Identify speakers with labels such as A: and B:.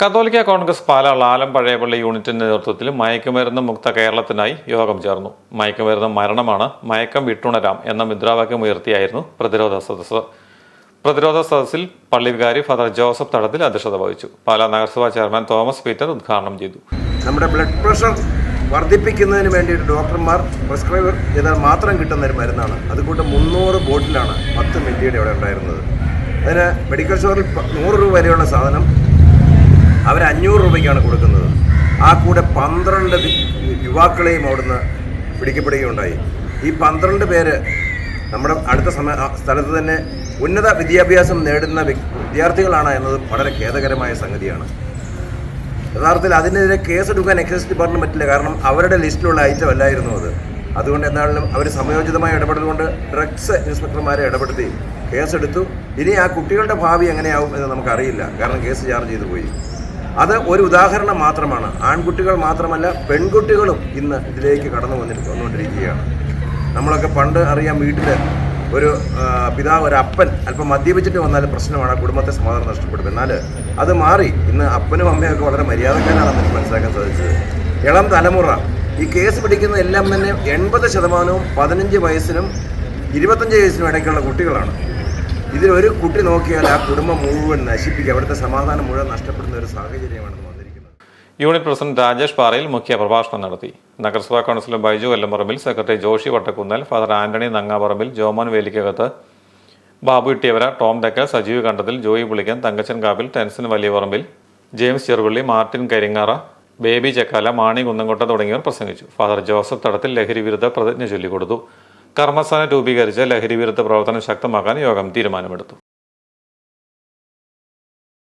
A: കത്തോലിക്ക കോൺഗ്രസ് പാലാ ആലം പഴയപള്ളി യൂണിറ്റിന്റെ നേതൃത്വത്തിൽ മയക്കുമരുന്ന് മുക്ത കേരളത്തിനായി യോഗം ചേർന്നു. മയക്കുമരുന്ന് മരണമാണ് മയക്കം വിട്ടുണരാം എന്ന മുദ്രാവാക്യം ഉയർത്തിയായിരുന്നു പ്രതിരോധ സദസ്സ്. പ്രതിരോധ സദസ്സിൽ പള്ളി വികാരി ഫാദർ ജോസഫ് തടത്തിൽ അധ്യക്ഷത വഹിച്ചു. പാലാ നഗരസഭാ ചെയർമാൻ തോമസ് പീറ്റർ ഉദ്ഘാടനം ചെയ്തു.
B: നമ്മുടെ ബ്ലഡ് പ്രഷർ വർദ്ധിപ്പിക്കുന്നതിന് വേണ്ടിയിട്ട് ഡോക്ടർമാർ പ്രിസ്ക്രൈബ് ചെയ്താൽ മാത്രം കിട്ടുന്ന ഒരു മരുന്നാണ്. അതുകൊണ്ട് മുന്നൂറ് ബോട്ടിലാണ് പത്ത് മില്ലിയുടെ ഇവിടെ ഉണ്ടായിരുന്നത്. അതിന് മെഡിക്കൽ സ്റ്റോറിൽ നൂറ് രൂപ വരെയുള്ള സാധനം അഞ്ഞൂറ് രൂപയ്ക്കാണ് കൊടുക്കുന്നത്. ആ കൂടെ പന്ത്രണ്ട് യുവാക്കളെയും അവിടുന്ന് പിടിക്കപ്പെടുകയുണ്ടായി. ഈ പന്ത്രണ്ട് പേര് നമ്മുടെ അടുത്ത സമയ സ്ഥലത്ത് തന്നെ ഉന്നത വിദ്യാഭ്യാസം നേടുന്ന വിദ്യാർത്ഥികളാണ് എന്നത് വളരെ ഖേദകരമായ സംഗതിയാണ്. യഥാർത്ഥത്തിൽ അതിനെതിരെ കേസെടുക്കാൻ എക്സൈസ് ഡിപ്പാർട്ട്മെന്റ് പറ്റില്ല. കാരണം അവരുടെ ലിസ്റ്റിലുള്ള ഐറ്റം അല്ലായിരുന്നു അത്. അതുകൊണ്ട് എന്നാലും അവർ സമയോചിതമായ ഇടപെടൽ കൊണ്ട് ഡ്രഗ്സ് ഇൻസ്പെക്ടർമാരെ ഇടപെടുത്തി കേസെടുത്തു. ഇനി ആ കുട്ടികളുടെ ഭാവി എങ്ങനെയാവും എന്ന് നമുക്കറിയില്ല. കാരണം കേസ് ചാർജ് ചെയ്തു പോയി. അത് ഒരു ഉദാഹരണം മാത്രമാണ്. ആൺകുട്ടികൾ മാത്രമല്ല പെൺകുട്ടികളും ഇന്ന് ഇതിലേക്ക് കടന്നു വന്നി വന്നുകൊണ്ടിരിക്കുകയാണ്. നമ്മളൊക്കെ പണ്ട് അറിയാം വീട്ടിൽ ഒരു പിതാവ് ഒരു അപ്പൻ അല്പം മദ്യപിച്ചിട്ട് വന്നാൽ പ്രശ്നമാണ് കുടുംബത്തെ സമാധാനം നഷ്ടപ്പെടും. എന്നാൽ അത് മാറി. ഇന്ന് അപ്പനും അമ്മയൊക്കെ വളരെ മര്യാദക്കാരാണെന്ന് എനിക്ക് മനസ്സിലാക്കാൻ സാധിച്ചത്. ഇളം തലമുറ. ഈ കേസ് പിടിക്കുന്ന എല്ലാം തന്നെ എൺപത് ശതമാനവും പതിനഞ്ച് വയസ്സിനും ഇരുപത്തഞ്ച് വയസ്സിനും ഇടയ്ക്കുള്ള കുട്ടികളാണ്. ഇതിലൊരു കുട്ടി നോക്കിയാൽ ആ കുടുംബം മുഴുവൻ നശിപ്പിക്കുക അവിടുത്തെ സമാധാനം മുഴുവൻ നഷ്ടപ്പെടുന്ന ഒരു സാഹചര്യമാണ്
A: യൂണിറ്റ് പ്രസിഡന്റ് രാജേഷ് പാറയിൽ മുഖ്യ പ്രഭാഷണം നടത്തി. നഗരസഭാ councillor Baiju Vellamparambil secretary Joshi Vattakkunnal father Antony Nangaparambil Jomon Velikkakath Babu Ittiyavara Tom Dakkal Sajeev Kandathil Joy Pulikkan Thankachan Kappil Tenson Valiyaparambil James Cherupally Martin Karingara Baby Chekkala Mani Kunnamkotta തുടങ്ങിയവർ പ്രസംഗിച്ചു. Father Joseph തടത്തിൽ ലഹരി വിരുദ്ധ പ്രതിജ്ഞ ചൊല്ലിക്കൊടുത്തു. കർമ്മസ്ഥാനം രൂപീകരിച്ച് ലഹരി വിരുദ്ധ പ്രവർത്തനം ശക്തമാക്കാൻ യോഗം തീരുമാനമെടുത്തു.